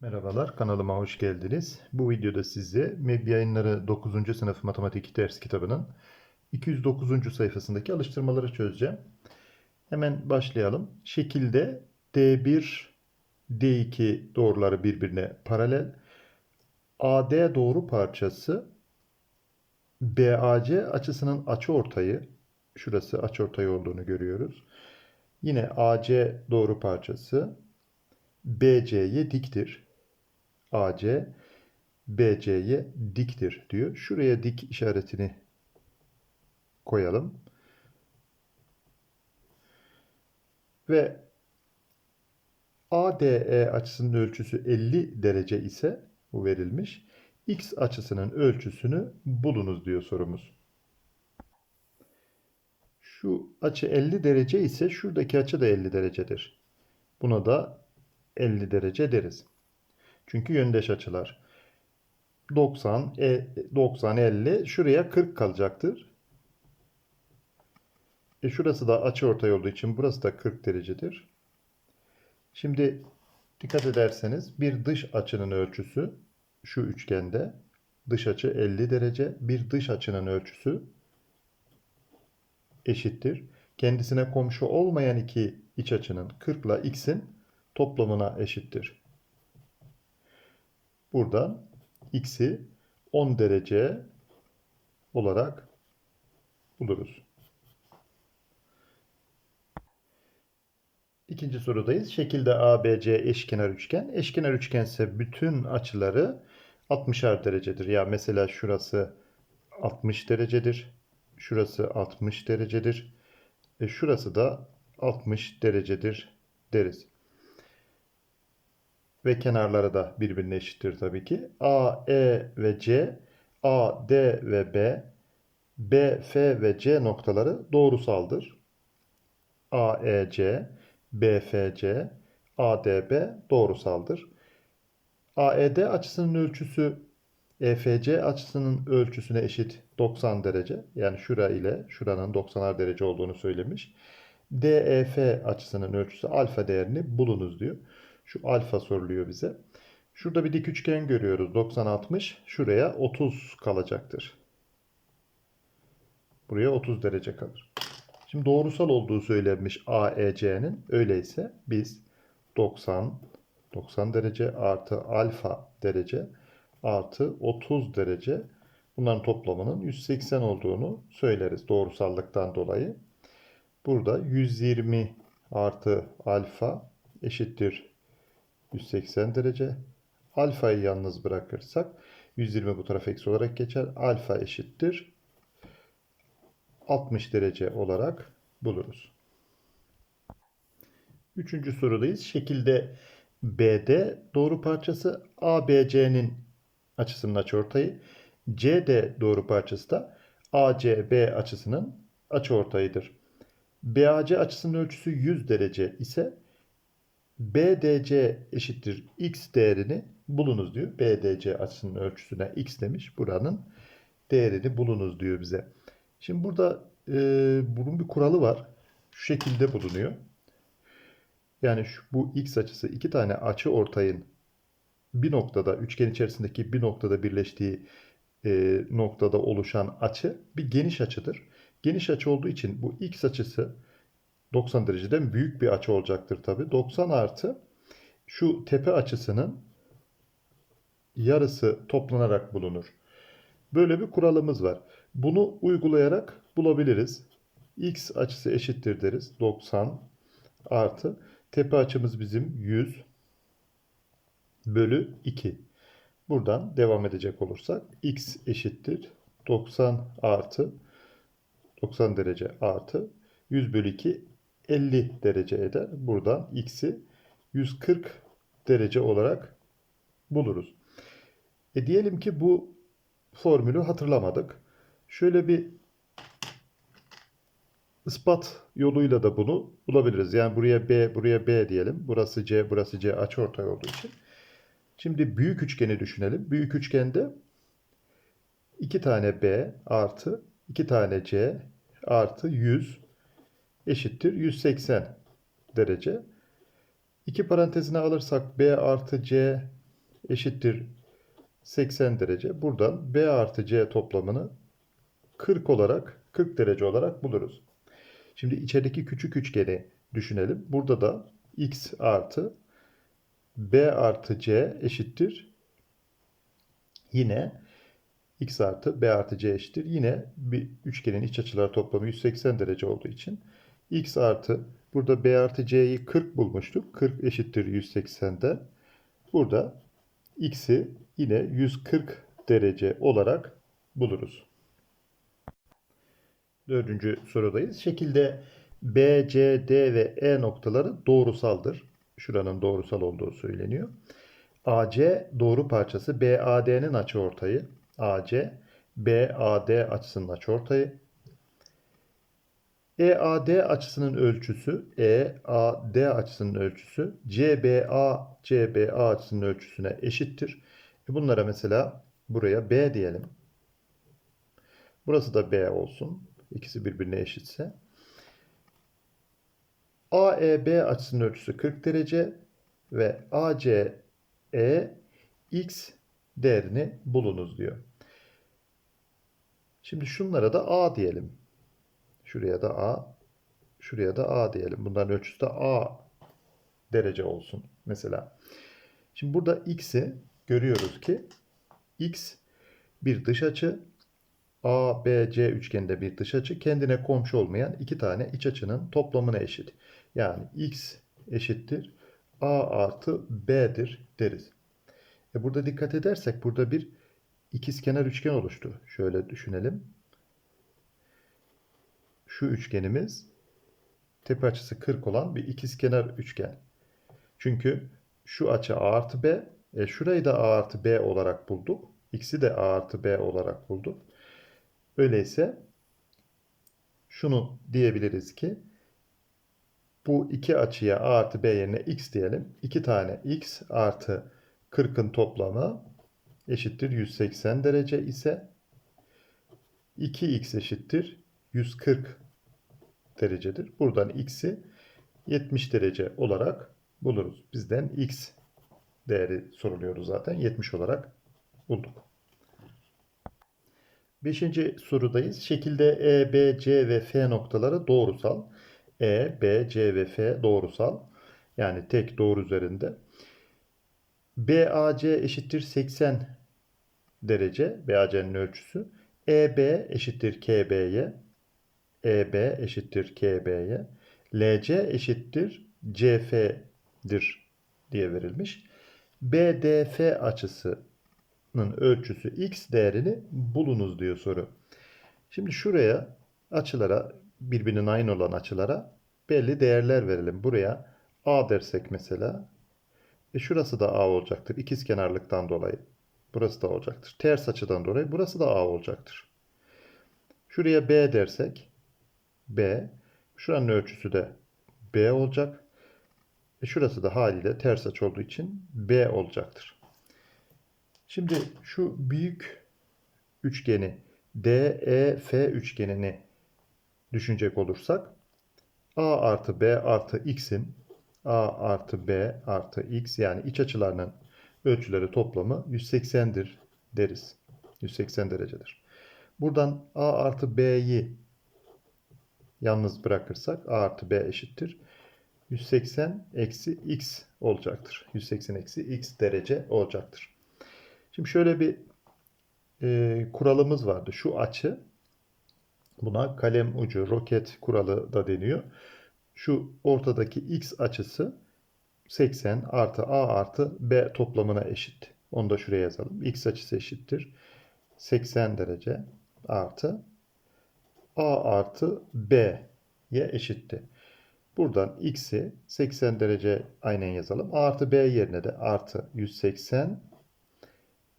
Merhabalar, kanalıma hoş geldiniz. Bu videoda size MEB Yayınları 9. sınıf matematik ders kitabının 209. sayfasındaki alıştırmaları çözeceğim. Hemen başlayalım. Şekilde D1, D2 doğruları birbirine paralel. AD doğru parçası BAC açısının açıortayı, şurası açıortay olduğunu görüyoruz. Yine AC doğru parçası BC'ye diktir. AC BC'ye diktir diyor. Şuraya dik işaretini koyalım. Ve ADE açısının ölçüsü 50 derece ise bu verilmiş. X açısının ölçüsünü bulunuz diyor sorumuz. Şu açı 50 derece ise şuradaki açı da 50 derecedir. Buna da 50 derece deriz. Çünkü yöndeş açılar. 90, e, 90, 50 şuraya 40 kalacaktır. E şurası da açıortay olduğu için burası da 40 derecedir. Şimdi dikkat ederseniz bir dış açının ölçüsü şu üçgende dış açı 50 derece bir dış açının ölçüsü eşittir. Kendisine komşu olmayan iki iç açının 40 ile x'in toplamına eşittir. Buradan x'i 10 derece olarak buluruz. İkinci sorudayız. Şekilde ABC eşkenar üçgen. Eşkenar üçgen ise bütün açıları 60'ar derecedir. Ya mesela şurası 60 derecedir. Şurası 60 derecedir. Ve şurası da 60 derecedir deriz. Ve kenarları da birbirine eşittir tabii ki. A, E ve C, A, D ve B, B, F ve C noktaları doğrusaldır. A, E, C, B, F, C, A, D, B doğrusaldır. AED açısının ölçüsü EFC açısının ölçüsüne eşit 90 derece. Yani şura ile şuranın 90'ar derece olduğunu söylemiş. DEF açısının ölçüsü alfa değerini bulunuz diyor. Şu alfa soruluyor bize. Şurada bir dik üçgen görüyoruz. 90-60. Şuraya 30 kalacaktır. Buraya 30 derece kalır. Şimdi doğrusal olduğu söylenmiş AEC'nin. Öyleyse biz 90 90 derece artı alfa derece artı 30 derece bunların toplamının 180 olduğunu söyleriz doğrusallıktan dolayı. Burada 120 artı alfa eşittir 180 derece. Alfayı yalnız bırakırsak 120 bu tarafa eksi olarak geçer. Alfa eşittir 60 derece olarak buluruz. Üçüncü sorudayız. Şekilde BD doğru parçası ABC'nin açısının açıortayı. CD doğru parçası da ACB açısının açıortayıdır. BAC açısının ölçüsü 100 derece ise BDC eşittir x değerini bulunuz diyor. BDC açısının ölçüsüne x demiş. Buranın değerini bulunuz diyor bize. Şimdi burada e, bunun bir kuralı var. Şu şekilde bulunuyor. Yani şu, bu x açısı iki tane açı ortayın bir noktada üçgen içerisindeki bir noktada birleştiği e, noktada oluşan açı bir geniş açıdır. Geniş açı olduğu için bu x açısı 90 dereceden büyük bir açı olacaktır tabi. 90 artı şu tepe açısının yarısı toplanarak bulunur. Böyle bir kuralımız var. Bunu uygulayarak bulabiliriz. X açısı eşittir deriz. 90 artı tepe açımız bizim 100 bölü 2. Buradan devam edecek olursak x eşittir 90 artı 90 derece artı 100 bölü 2 50 derece eder. Buradan x'i 140 derece olarak buluruz. E diyelim ki bu formülü hatırlamadık. Şöyle bir ispat yoluyla da bunu bulabiliriz. Yani buraya B, buraya B diyelim. Burası C, burası C açıortay olduğu için. Şimdi büyük üçgeni düşünelim. Büyük üçgende 2 tane B artı 2 tane C artı 100 eşittir 180 derece. İki parantezine alırsak B artı C eşittir 80 derece. Buradan B artı C toplamını 40 olarak 40 derece olarak buluruz. Şimdi içerideki küçük üçgeni düşünelim. Burada da x artı b artı c eşittir. Yine x artı b artı c eşittir. Yine bir üçgenin iç açılar toplamı 180 derece olduğu için x artı burada b artı c'yi 40 bulmuştuk. 40 eşittir 180'de. Burada x'i yine 140 derece olarak buluruz. Dördüncü sorudayız. Şekilde B, C, D ve E noktaları doğrusaldır. Şuranın doğrusal olduğu söyleniyor. AC doğru parçası BAD'nin açıortayı. AC BAD açısının açıortayı. EAD açısının ölçüsü EAD açısının ölçüsü CBA CBA açısının ölçüsüne eşittir. E bunlara mesela buraya B diyelim. Burası da B olsun. İkisi birbirine eşitse. AEB açısının ölçüsü 40 derece ve ACE x değerini bulunuz diyor. Şimdi şunlara da A diyelim. Şuraya da A, şuraya da A diyelim. Bunların ölçüsü de A derece olsun mesela. Şimdi burada x'i görüyoruz ki x bir dış açı, ABC üçgeninde bir dış açı kendine komşu olmayan iki tane iç açının toplamına eşit. Yani x eşittir a artı b'dir deriz. E burada dikkat edersek burada bir ikizkenar üçgen oluştu. Şöyle düşünelim. Şu üçgenimiz tepe açısı 40 olan bir ikizkenar üçgen. Çünkü şu açı a artı b, e şurayı da a artı b olarak bulduk. X'i de a artı b olarak bulduk. Öyleyse şunu diyebiliriz ki bu iki açıya a artı b yerine x diyelim. İki tane x artı 40'ın toplamı eşittir 180 derece ise 2x eşittir 140 derecedir. Buradan x'i 70 derece olarak buluruz. Bizden x değeri soruluyor zaten. 70 olarak bulduk. Beşinci sorudayız. Şekilde E, B, C ve F noktaları doğrusal. E, B, C ve F doğrusal. Yani tek doğru üzerinde. BAC eşittir 80 derece. BAC'nin ölçüsü. EB eşittir KB'ye. EB eşittir KB'ye. LC eşittir CF'dir diye verilmiş. BDF açısı ölçüsü x değerini bulunuz diyor soru. Şimdi şuraya açılara birbirinin aynı olan açılara belli değerler verelim. Buraya a dersek mesela e şurası da a olacaktır. İkiz kenarlıktan dolayı. Burası da olacaktır. Ters açıdan dolayı burası da a olacaktır. Şuraya b dersek b şuranın ölçüsü de b olacak. E şurası da haliyle ters açı olduğu için b olacaktır. Şimdi şu büyük üçgeni DEF üçgenini düşünecek olursak A artı B artı X'in A artı B artı X yani iç açılarının ölçüleri toplamı 180'dir deriz. 180 derecedir. Buradan A artı B'yi yalnız bırakırsak A artı B eşittir. 180 eksi X olacaktır. 180 eksi X derece olacaktır. Şimdi şöyle bir e, kuralımız vardı. Şu açı buna kalem ucu roket kuralı da deniyor. Şu ortadaki x açısı 80 artı a artı b toplamına eşit. Onu da şuraya yazalım. x açısı eşittir. 80 derece artı a artı b'ye eşitti. Buradan x'i 80 derece aynen yazalım. A artı b yerine de artı 180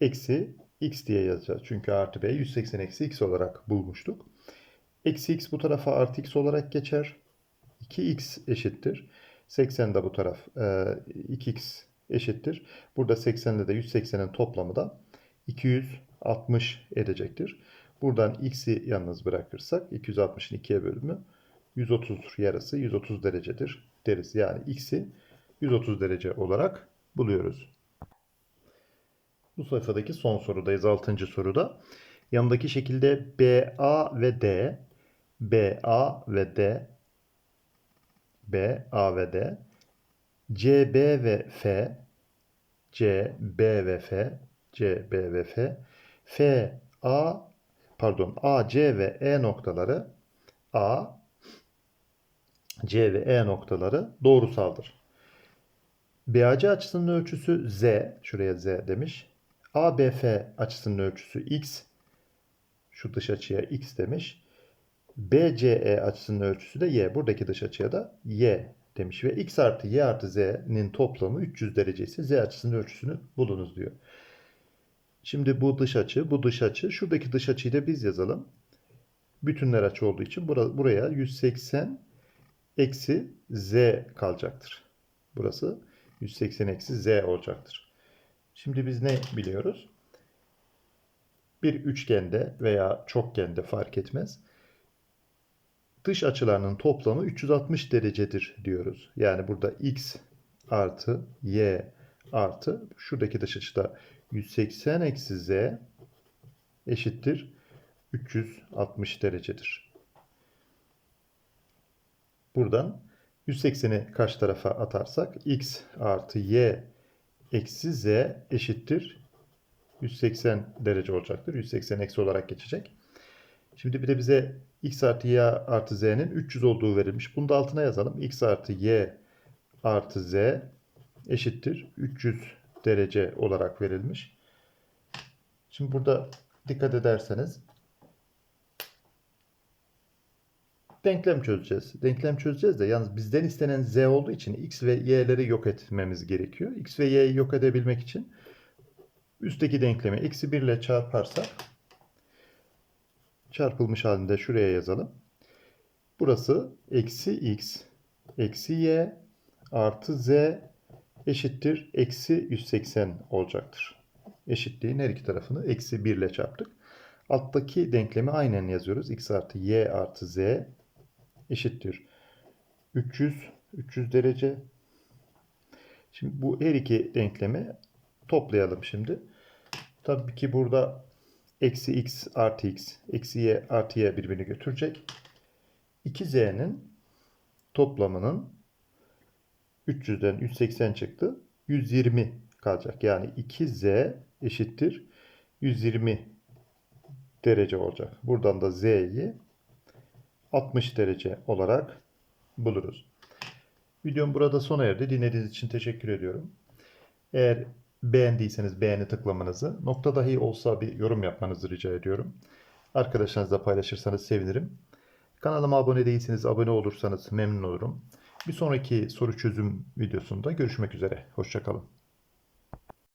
eksi x diye yazacağız. Çünkü artı b 180 eksi x olarak bulmuştuk. Eksi x bu tarafa artı x olarak geçer. 2x eşittir. 80 de bu taraf 2x e, eşittir. Burada 80 ile de 180'in toplamı da 260 edecektir. Buradan x'i yalnız bırakırsak 260'ın 2'ye bölümü 130 yarısı 130 derecedir deriz. Yani x'i 130 derece olarak buluyoruz. Bu sayfadaki son sorudayız. 6. soruda. Yanındaki şekilde BA ve D, BA ve D, BA ve D, CB ve F, CB ve F, CB ve F, F, A, pardon, A, C ve E noktaları A, C ve E noktaları doğrusaldır. BAC açısının ölçüsü Z, şuraya Z demiş. ABF açısının ölçüsü X, şu dış açıya X demiş. BCE açısının ölçüsü de Y. Buradaki dış açıya da Y demiş. Ve X artı Y artı Z'nin toplamı 300 derece ise Z açısının ölçüsünü bulunuz diyor. Şimdi bu dış açı, bu dış açı. Şuradaki dış açıyı da biz yazalım. Bütünler açı olduğu için bura- buraya 180 eksi Z kalacaktır. Burası 180 eksi Z olacaktır. Şimdi biz ne biliyoruz? Bir üçgende veya çokgende fark etmez. Dış açılarının toplamı 360 derecedir diyoruz. Yani burada x artı y artı şuradaki dış açıda 180 eksi z eşittir 360 derecedir. Buradan 180'i karşı tarafa atarsak x artı y eksi z eşittir 180 derece olacaktır. 180 eksi olarak geçecek. Şimdi bir de bize x artı y artı z'nin 300 olduğu verilmiş. Bunu da altına yazalım. x artı y artı z eşittir 300 derece olarak verilmiş. Şimdi burada dikkat ederseniz denklem çözeceğiz. Denklem çözeceğiz de yalnız bizden istenen z olduğu için x ve y'leri yok etmemiz gerekiyor. x ve y'yi yok edebilmek için üstteki denklemi eksi 1 ile çarparsak çarpılmış halinde şuraya yazalım. Burası eksi x eksi y artı z eşittir eksi 180 olacaktır. Eşitliğin her iki tarafını eksi 1 ile çarptık. Alttaki denklemi aynen yazıyoruz. x artı y artı z eşittir 300 300 derece. Şimdi bu her iki denklemi toplayalım şimdi. Tabii ki burada eksi x artı x, eksi y artı y birbirini götürecek. 2z'nin toplamının 300'den 180 çıktı. 120 kalacak. Yani 2z eşittir 120 derece olacak. Buradan da z'yi 60 derece olarak buluruz. Videom burada sona erdi. Dinlediğiniz için teşekkür ediyorum. Eğer beğendiyseniz beğeni tıklamanızı, nokta dahi olsa bir yorum yapmanızı rica ediyorum. Arkadaşlarınızla paylaşırsanız sevinirim. Kanalıma abone değilseniz abone olursanız memnun olurum. Bir sonraki soru çözüm videosunda görüşmek üzere. Hoşçakalın.